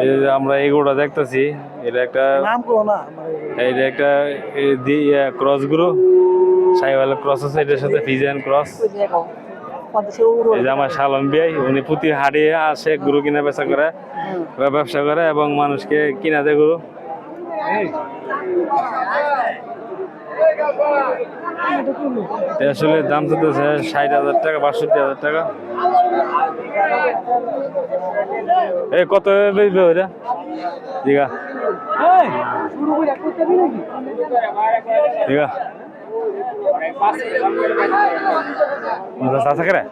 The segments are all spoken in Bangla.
এই যে আমরা এই গরুটা দেখতেছি এটা একটা নাম কো না এটা একটা ক্রস গুরু। সাইওয়াল ক্রস আছে এটার সাথে ফিজিয়ান ক্রস। এই যে আমার শালম বিয়াই উনি প্রতি হাটে আসে গরু কিনা বেচা করে ব্যবসা করে এবং মানুষকে কিনা দেয় গরু। আসলে দাম চলতেছে ষাট হাজার টাকা বাষট্টি হাজার টাকা। এই কত বেচবে ওইটা? দিঘা দিঘা পঞ্চাশ করে?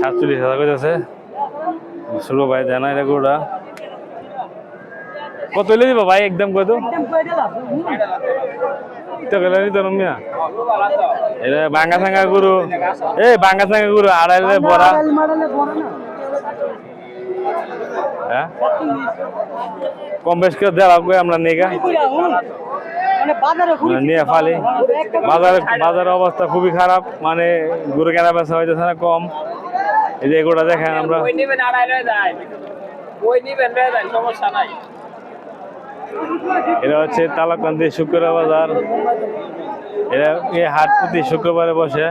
সাতচল্লিশ হাজার করে আছে শুরু ভাই জানা এটা গরুটা কত হইলে দিবা ভাই? একদম কত বাঙ্গা সাঙ্গা গরু। এই বাঙ্গা সাঙ্গা গরু আড়াইলে বড়া হ্যাঁ? কম বেশ করে দেওয়া লাগবে আমরা নেগা মানে নিয়ে ফালি। বাজারে। বাজারের অবস্থা খুবই খারাপ। মানে গরু কেনা বেচা হইতেছে না কম। এই যে এগুলো দেখেন আমরা। ওই নিবেন আড়াই রয়ে যায়। ওই নিবেন সমস্যা নাই। এটা হচ্ছে তালাকান্দি শুক্র বাজার এরা এই হাট প্রতি শুক্রবারে বসে।